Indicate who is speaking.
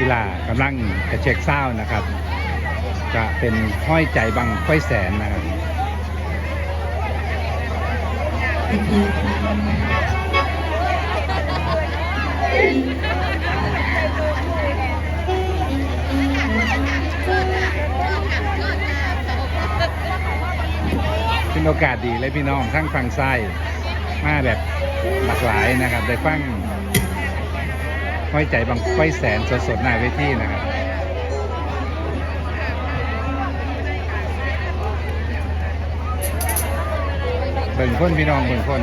Speaker 1: กีฬากำลังกระเช็คเศร้านะครับ จะเป็นห้อยใจบังค่อยแสนนะครับเป็นโอกาสดีเลยพี่น้องทั้งฟังไส้มาแบบหลากหลายนะครับ ได้ฟัง ห้อยใจบางไฟแสนสดๆหน้าเวทีนะครับเบิ่งคนพี่น้องเบิ่งคน